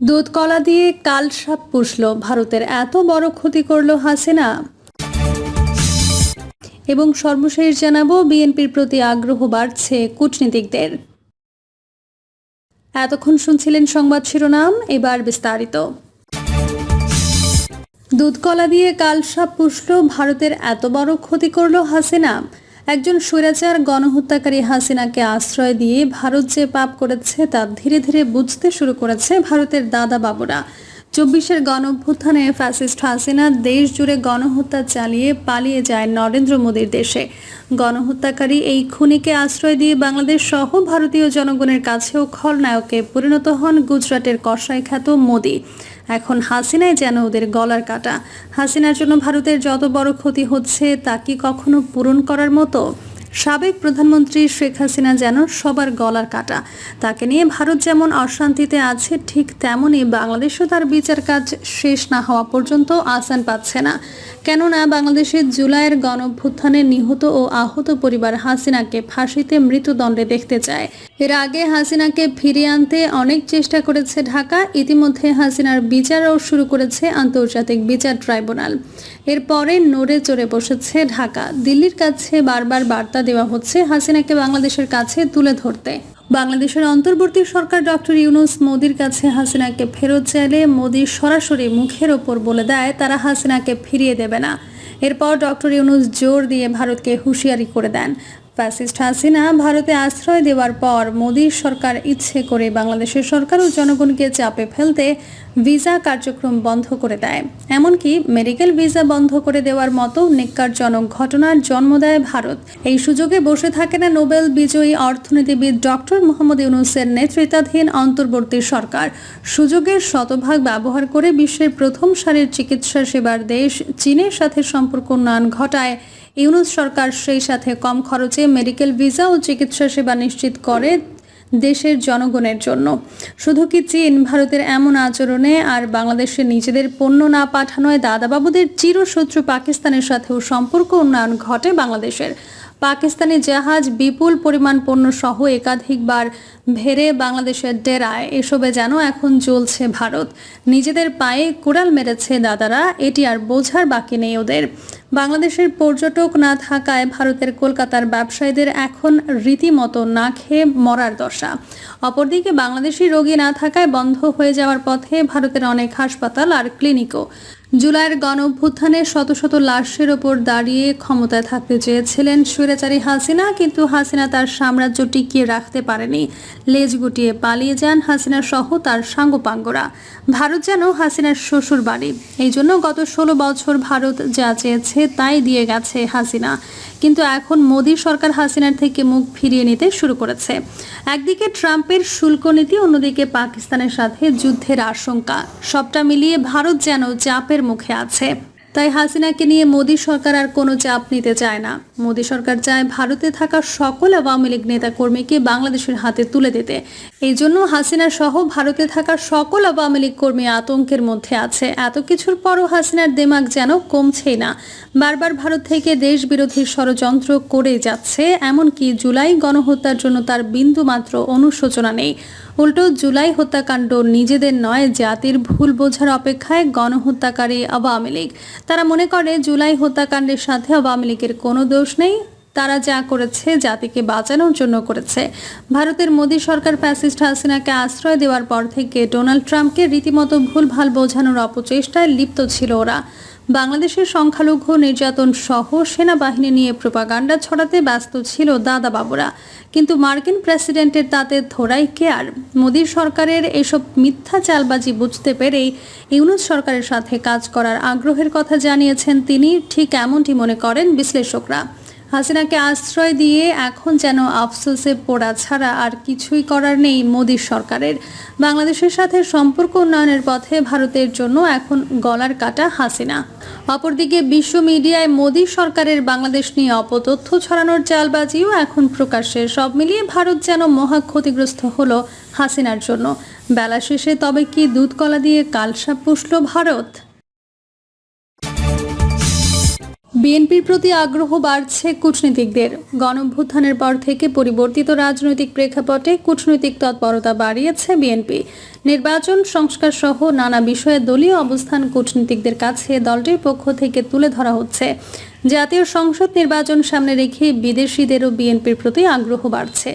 দুধ কলা দিয়ে কালসাপ পুষল। ভারতের এত বড় ক্ষতি করল হাসিনা। এবং সর্বশেষ জানাব, বিএনপির প্রতি আগ্রহ বাড়ছে কূটনীতিকদের। এতক্ষণ শুনছিলেন সংবাদ শিরোনাম, এবার বিস্তারিত। দুধ কলা দিয়ে কালসাপ পুষল। ভারতের এত বড় ক্ষতি করল হাসিনা। একজন স্বৈরাচার গণহত্যাকারী হাসিনাকে আশ্রয় দিয়ে ভারত যে পাপ করেছে তা ধীরে ধীরে বুঝতে শুরু করেছে ভারতের দাদা বাবুরা। চব্বিশের গণঅভ্যুত্থানে ফ্যাসিস্ট হাসিনা দেশ জুড়ে গণহত্যা চালিয়ে পালিয়ে যায় নরেন্দ্র মোদীর দেশে। গণহত্যাকারী এই খুনিকে আশ্রয় দিয়ে বাংলাদেশ সহ ভারতীয় জনগণের কাছেও খলনায়কে পরিণত হন গুজরাটের কসাই খ্যাত মোদী। এখন হাসিনাই যেন ওদের গলার কাটা। হাসিনার জন্য ভারতের যত বড় ক্ষতি হচ্ছে, তা কি কখনো পূরণ করার মতো? সাবেক প্রধানমন্ত্রী শেখ হাসিনা যেন সবার গলার কাটা। তাকে নিয়ে ভারত যেমন অশান্তিতে আছে, ঠিক তেমনই বাংলাদেশও তার বিচার কাজ শেষ না হওয়া পর্যন্ত আসান পাচ্ছে না। কেননা বাংলাদেশের জুলাইয়ের গণভ্যুত্থানে নিহত ও আহত পরিবার হাসিনাকে ফাঁসিতে মৃত্যুদণ্ডে দেখতে চায়। এর আগে হাসিনাকে ফিরিয়ে আনতে অনেক চেষ্টা করেছে ঢাকা, ইতিমধ্যে হাসিনার বিচারও শুরু করেছে আন্তর্জাতিক বিচার ট্রাইব্যুনাল। এরপরে নড়ে চড়ে বসেছে ঢাকা। দিল্লির কাছে বারবার বার্তা দেওয়া হচ্ছে হাসিনাকে বাংলাদেশের কাছে তুলে ধরতে। বাংলাদেশের অন্তর্বর্তী সরকার ডক্টর ইউনুস মোদির কাছে হাসিনাকে ফেরত চাইলে মোদি সরাসরি মুখের ওপর বলে দেয়, তারা হাসিনাকে ফিরিয়ে দেবে না। এরপর ডক্টর ইউনুস জোর দিয়ে ভারতকে হুঁশিয়ারি করে দেন। ফ্যাসিস্ট হাসিনা ভারতে আশ্রয় দেওয়ার পর মোদীর সরকার ইচ্ছে করে বাংলাদেশের সরকার ও জনগণকে চাপে ফেলতে ভিসা কার্যক্রম বন্ধ করে দেয়। এমনকি মেডিকেল ভিসা বন্ধ করে দেওয়ার মতো নিকারজনক ঘটনার জন্ম দেয় ভারত। এই সুযোগে বসে থাকে না নোবেল বিজয়ী অর্থনীতিবিদ ডক্টর মোহাম্মদ ইউনুসের নেতৃত্বাধীন অন্তর্বর্তী সরকার। সুযোগের শতভাগ ব্যবহার করে বিশ্বের প্রথম সারির চিকিৎসা সেবার দেশ চীনের সাথে সম্পর্ক উন্নয়ন ঘটায় ইউনুস সরকার সেই সাথে কম খরচে মেডিকেল ভিসা ও চিকিৎসা সেবা নিশ্চিত করে দেশের জনগণের জন্য। শুধু কি চীন, ভারতের এমন আচরণে আর বাংলাদেশে নিজেদের পণ্য না পাঠানোয় দাদাবাবুদের চিরশত্রু পাকিস্তানের সাথেও সম্পর্ক উন্নয়ন ঘটে বাংলাদেশের। পাকিস্তানি জাহাজ বিপুল পরিমাণ পণ্য সহ একাধিকবার ভেড়ে বাংলাদেশের ডেরায়। এসবে যেন এখন জ্বলছে ভারত। নিজেদের পায়ে কুড়াল মেরেছে দাদারা, এটি আর বোঝার বাকি নেই ওদের। বাংলাদেশের পর্যটক না থাকায় ভারতের কলকাতার ব্যবসায়ীদের এখন রীতিমতো না খেয়ে মরার দশা। অপরদিকে বাংলাদেশি রোগী না থাকায় বন্ধ হয়ে যাওয়ার পথে ভারতের অনেক হাসপাতাল আর ক্লিনিকও। জুলাইয়ের গণ অভ্যুত্থানে শত শত লাশের ওপর দাঁড়িয়ে ক্ষমতায় থাকতে চেয়েছিলেন স্বৈরাচারী হাসিনা, কিন্তু হাসিনা তার সাম্রাজ্য টিকিয়ে রাখতে পারেনি। লেজ গুটিয়ে পালিয়ে যান হাসিনা সহ তার সাঙ্গপাঙ্গরা। ভারত যেন হাসিনার শ্বশুর বাড়ি এই জন্য গত ষোলো বছর ভারত যা চেয়েছে তাই দিয়ে গেছে হাসিনা। কিন্তু এখন মোদী সরকার হাসিনার থেকে মুখ ফিরিয়ে নিতে শুরু করেছে। একদিকে ট্রাম্পের শুল্ক নীতি, অন্যদিকে পাকিস্তানের সাথে যুদ্ধের আশঙ্কা। সবটা মিলিয়ে ভারত যেন চাপের মুখে আছে। তাই হাসিনাকে নিয়ে মোদী সরকার আর কোনো চাপ নিতে চায় না। মোদী সরকার চায় ভারতে থাকা সকল আওয়ামী লীগ নেতাকর্মীকে বাংলাদেশের হাতে তুলে দিতে। এই জন্য হাসিনা সহ ভারতে থাকা সকল আওয়ামী লীগ কর্মী আতঙ্কের মধ্যে আছে। এত কিছুর পরও হাসিনার দেমাগ যেন কমছেই না। বারবার ভারত থেকে দেশ বিরোধী ষড়যন্ত্র করে যাচ্ছে, এমনকি জুলাই গণহত্যার জন্য তার বিন্দু মাত্র অনুশোচনা নেই। উল্টো জুলাই হত্যাকাণ্ড নিজেদের নয়, জাতির ভুল বোঝার অপেক্ষায় গণহত্যাকারী আওয়ামী লীগ। তারা মনে করে জুলাই হত্যাকাণ্ডের সাথে আওয়ামী লীগের কোনো দোষ নেই। তারা যা করেছে জাতিকে বাঁচানোর জন্য করেছে। ভারতের মোদী সরকার ফ্যাসিস্ট হাসিনাকে আশ্রয় দেওয়ার পর থেকে ডোনাল্ড ট্রাম্পকে রীতিমতো ভুলভাল বোঝানোর অপচেষ্টায় লিপ্ত ছিল ওরা। বাংলাদেশের সংখ্যালঘু নির্যাতন সহ সেনাবাহিনী নিয়ে প্রোপাগান্ডা ছড়াতে ব্যস্ত ছিল দাদা বাবুরা কিন্তু মার্কিন প্রেসিডেন্টের তাতে থোড়াই কেয়ার মোদী সরকারের এসব মিথ্যা চালবাজি বুঝতে পেরেই ইউনুস সরকারের সাথে কাজ করার আগ্রহের কথা জানিয়েছেন তিনি। ঠিক এমনটি মনে করেন বিশ্লেষকরা। হাসিনাকে আশ্রয় দিয়ে এখন যেন আফসোসে পড়া ছাড়া আর কিছুই করার নেই মোদীর সরকারের। বাংলাদেশের সাথে সম্পর্ক উন্নয়নের পথে ভারতের জন্য এখন গলার কাটা হাসিনা। অপরদিকে বিশ্ব মিডিয়ায় মোদী সরকারের বাংলাদেশ নিয়ে অপতথ্য ছড়ানোর চালবাজিও এখন প্রকাশ্যে। সব মিলিয়ে ভারত যেন মহা ক্ষতিগ্রস্ত হলো হাসিনার জন্য। বেলা শেষে তবে কি দুধ কলা দিয়ে কালসাপ পুষল ভারত? বিএনপির প্রতি আগ্রহ বাড়ছে কূটনীতিকদের। গণভ্যুত্থানের পর থেকে পরিবর্তিত রাজনৈতিক প্রেক্ষাপটে কূটনৈতিক তৎপরতা বাড়িয়েছে বিএনপি। নির্বাচন, সংস্কার সহ নানা বিষয়ে দলীয় অবস্থান কূটনীতিকদের কাছে দলটির পক্ষ থেকে তুলে ধরা হচ্ছে। জাতীয় সংসদ নির্বাচন সামনে রেখে বিদেশিদেরও বিএনপির প্রতি আগ্রহ বাড়ছে।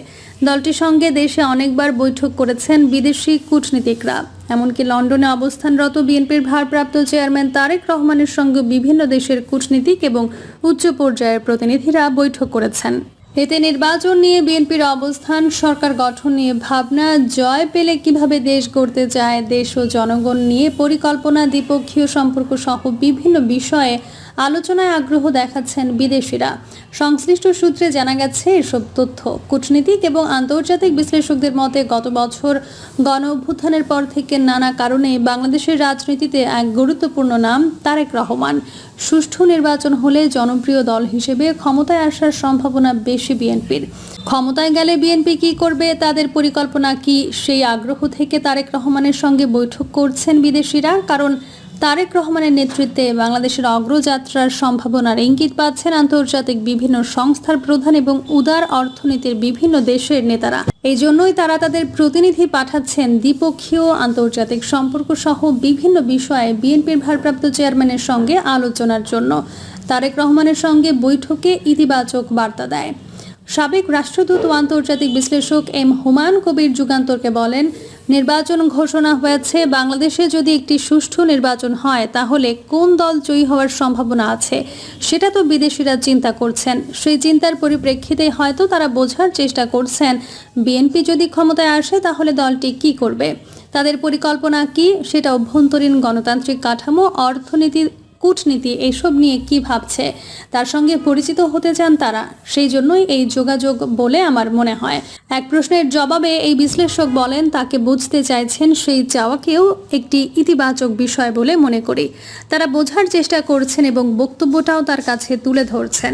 দলটির সঙ্গে দেশে অনেকবার বৈঠক করেছেন বিদেশি কূটনীতিকরা। এমনকি লন্ডনে অবস্থানরত বিএনপির ভারপ্রাপ্ত চেয়ারম্যান তারেক রহমানের সঙ্গে বিভিন্ন দেশের কূটনীতিক এবং উচ্চ পর্যায়ের প্রতিনিধিরা বৈঠক করেছেন। এতে নির্বাচন নিয়ে বিএনপির অবস্থান, সরকার গঠন নিয়ে ভাবনা, জয় পেলে কীভাবে দেশ গড়তে চায় দেশ ও জনগণ নিয়ে পরিকল্পনা, দ্বিপক্ষীয় সম্পর্ক সহ বিভিন্ন বিষয়ে আলোচনায় আগ্রহ দেখাচ্ছেন বিদেশিরা। সংশ্লিষ্ট সূত্রে জানা গেছে, এসব তথ্য কূটনীতিক এবং আন্তর্জাতিক বিশ্লেষকদের মতে গত বছর গণ অভ্যুত্থানের পর থেকে নানা কারণে বাংলাদেশের রাজনীতিতে এক গুরুত্বপূর্ণ নাম তারেক রহমান। সুষ্ঠু নির্বাচন হলে জনপ্রিয় দল হিসেবে ক্ষমতায় আসার সম্ভাবনা বেশি বিএনপির। ক্ষমতায় গেলে বিএনপি কি করবে, তাদের পরিকল্পনা কি, সেই আগ্রহ থেকে তারেক রহমানের সঙ্গে বৈঠক করছেন বিদেশিরা, কারণ তারেক রহমানের নেতৃত্বে বাংলাদেশের অগ্রযাত্রার সম্ভাবনার ইঙ্গিত পাচ্ছেন আন্তর্জাতিক বিভিন্ন সংস্থার প্রধান এবং উদার অর্থনীতির বিভিন্ন দেশের নেতারা। এই জন্যই তারা তাদের প্রতিনিধি পাঠাচ্ছেন দ্বিপক্ষীয় আন্তর্জাতিক সম্পর্ক সহ বিভিন্ন বিষয়ে বিএনপির ভারপ্রাপ্ত চেয়ারম্যানের সঙ্গে আলোচনার জন্য। তারেক রহমানের সঙ্গে বৈঠকে ইতিবাচক বার্তা দেয়। সাবেক রাষ্ট্রদূত ও আন্তর্জাতিক বিশ্লেষক এম হুমায়ুন কবির যুগান্তরকে বলেন, নির্বাচন ঘোষণা হয়েছে, বাংলাদেশে যদি একটি সুষ্ঠু নির্বাচন হয়, তাহলে কোন দল জয়ী হওয়ার সম্ভাবনা আছে, সেটা তো বিদেশিরা চিন্তা করছেন। সেই চিন্তার পরিপ্রেক্ষিতে হয়তো তারা বোঝার চেষ্টা করছেন, বিএনপি যদি ক্ষমতায় আসে, তাহলে দলটি কি করবে? তাদের পরিকল্পনা কি, সেটা অভ্যন্তরীণ গণতান্ত্রিক কাঠামো, অর্থনীতি কূটনীতি এসব নিয়ে কি ভাবছে? তার সঙ্গে পরিচিত হতে চান তারা, সেই জন্যই এই যোগাযোগ বলে আমার মনে হয়। এক প্রশ্নের জবাবে এই বিশ্লেষক বলেন, তাকে বুঝতে চাইছেন সেই চাওয়াকেও একটি ইতিবাচক বিষয় বলে মনে করি। তারা বোঝার চেষ্টা করছেন এবং বক্তব্যটাও তার কাছে তুলে ধরছেন,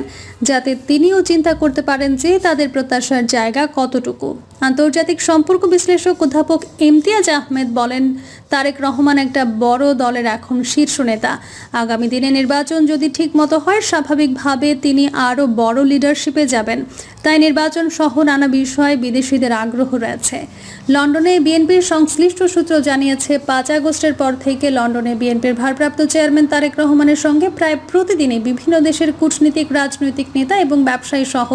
যাতে তিনিও চিন্তা করতে পারেন যে তাদের প্রত্যাশার জায়গা কতটুকু। আন্তর্জাতিক সম্পর্ক বিশ্লেষক অধ্যাপক ইমতিয়াজ আহমেদ বলেন তারেক রহমান একটা বড় দলের এখন শীর্ষ নেতা। আগামী দিনে নির্বাচন যদি ঠিক মতো হয়, স্বাভাবিকভাবে তিনি আরও বড় লিডারশিপে যাবেন। তাই নির্বাচন সহ নানা বিষয়ে বিদেশিদের আগ্রহ রয়েছে। লন্ডনে বিএনপির সংশ্লিষ্ট সূত্র জানিয়েছে, পাঁচ আগস্টের পর থেকে লন্ডনে বিএনপির ভারপ্রাপ্ত চেয়ারম্যান তারেক রহমানের সঙ্গে প্রায় প্রতিদিনই বিভিন্ন দেশের কূটনীতিক, রাজনৈতিক নেতা এবং ব্যবসায়ী সহ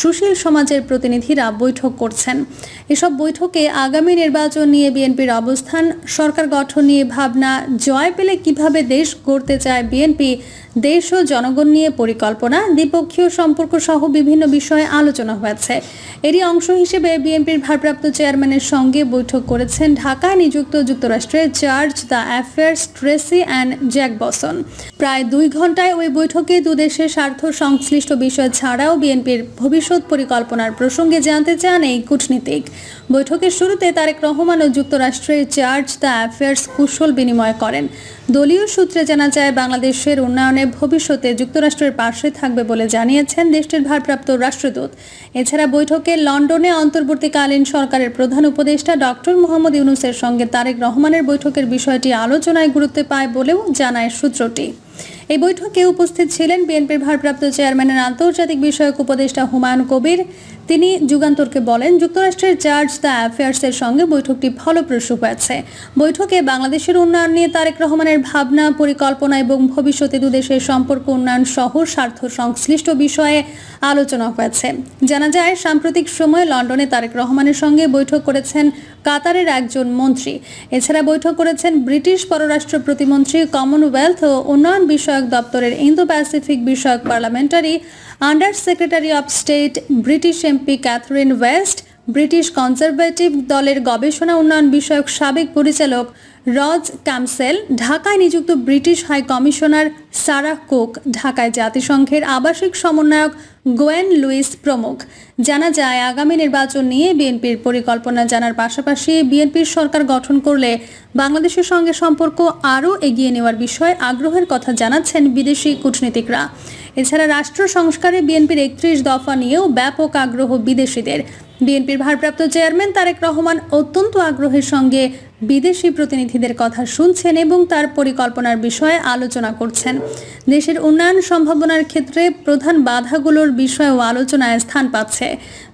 সুশীল সমাজের প্রতিনিধিরা বৈঠক করছেন। এসব বৈঠকে আগামী নির্বাচন নিয়ে বিএনপির অবস্থান, সরকার গঠন নিয়ে ভাবনা, জয় পেলে কীভাবে দেশ গড়তে চায় বিএনপি দেশ ও জনগণ নিয়ে পরিকল্পনা, দ্বিপক্ষীয় সম্পর্ক সহ বিভিন্ন বিষয়ে আলোচনা হয়েছে। এরই অংশ হিসেবে বিএনপির ভারপ্রাপ্ত চেয়ারম্যানের সঙ্গে বৈঠক করেছেন ঢাকায় নিযুক্ত যুক্তরাষ্ট্রের chargé d'affaires Tracy Ann Jacobson. প্রায় দুই ঘন্টায় ওই বৈঠকে দুদেশের স্বার্থ সংশ্লিষ্ট বিষয় ছাড়াও বিএনপির ভবিষ্যৎ পরিকল্পনার প্রসঙ্গে জানতে চান এই কূটনীতিক। বৈঠকের শুরুতে তারেক রহমান ও যুক্তরাষ্ট্রের চার্জ দ্য অ্যাফেয়ার্স কুশল বিনিময় করেন। দলীয় সূত্রে জানা যায়, বাংলাদেশের উন্নয়নে ভবিষ্যতে যুক্তরাষ্ট্রের পাশে থাকবে বলে জানিয়েছেন দেশটির ভারপ্রাপ্ত রাষ্ট্রদূত। এছাড়া বৈঠকে লন্ডনে অন্তর্বর্তীকালীন সরকারের প্রধান উপদেষ্টা ডক্টর মোহাম্মদ ইউনুসের সঙ্গে তারেক রহমানের বৈঠকের বিষয়টি আলোচনায় গুরুত্ব পায় বলেও জানায় সূত্রটি। এই বৈঠকে উপস্থিত ছিলেন বিএনপির ভারপ্রাপ্ত চেয়ারম্যানের আন্তর্জাতিক বিষয়ক উপদেষ্টা হুমায়ুন কবির। তিনি যুগান্তরকে বলেন, যুক্তরাষ্ট্রের চার্জ দ্য অ্যাফেয়ার্সের সঙ্গে বৈঠকটি ফলপ্রসূ হয়েছে। বৈঠকে বাংলাদেশের উন্নয়ন নিয়ে তারেক রহমানের ভাবনা, পরিকল্পনা এবং ভবিষ্যতে দুদেশের সম্পর্ক উন্নয়ন সহ স্বার্থ সংশ্লিষ্ট বিষয়ে আলোচনা হয়েছে। জানা যায়, সাম্প্রতিক সময়ে লন্ডনে তারেক রহমানের সঙ্গে বৈঠক করেছেন কাতারের একজন মন্ত্রী। এছাড়া বৈঠক করেছেন ব্রিটিশ পররাষ্ট্র প্রতিমন্ত্রী কমনওয়েলথ ও উন্নয়ন বিষয়ক দপ্তরের ইন্দো প্যাসিফিক বিষয়ক parliamentary under secretary of state British MP Catherine West British Conservative দলের গবেষণা উন্নয়ন বিষয়ক সাবেক পরিচালক রজ ক্যামসেল ঢাকায় নিযুক্ত British high commissioner Sarah Cooke ঢাকায় জাতিসংঘের আবাসিক সমন্বয়ক গোয়েন লুইস প্রমুখ। জানা যায়, আগামী নির্বাচন নিয়ে বিএনপির পরিকল্পনা জানার পাশাপাশি বিএনপির সরকার গঠন করলে বাংলাদেশের সঙ্গে সম্পর্ক আরও এগিয়ে নেওয়ার বিষয়ে আগ্রহের কথা জানাচ্ছেন বিদেশি কূটনীতিকরা। এছাড়া রাষ্ট্র সংস্কারে বিএনপির একত্রিশ দফা নিয়েও ব্যাপক আগ্রহ বিদেশিদের। বিএনপির ভারপ্রাপ্ত চেয়ারম্যান তারেক রহমান অত্যন্ত আগ্রহের সঙ্গে বিদেশি প্রতিনিধিদের কথা শুনছেন এবং তার পরিকল্পনার বিষয়ে আলোচনা করছেন। দেশের উন্নয়ন সম্ভাবনার ক্ষেত্রে প্রধান বাধাগুলোর বিষয়েও আলোচনায় স্থান পাচ্ছে।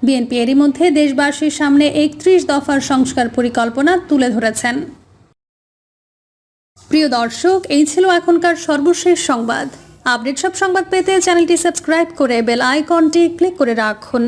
বিএনপি এরই মধ্যে দেশবাসীর সামনে একত্রিশ দফার সংস্কার পরিকল্পনা তুলে ধরেছেন। প্রিয় দর্শক, এই ছিল এখনকার সর্বশেষ সংবাদ। আপডেট সব সংবাদ পেতে চ্যানেলটি সাবস্ক্রাইব করে বেল আইকনটি ক্লিক করে রাখুন।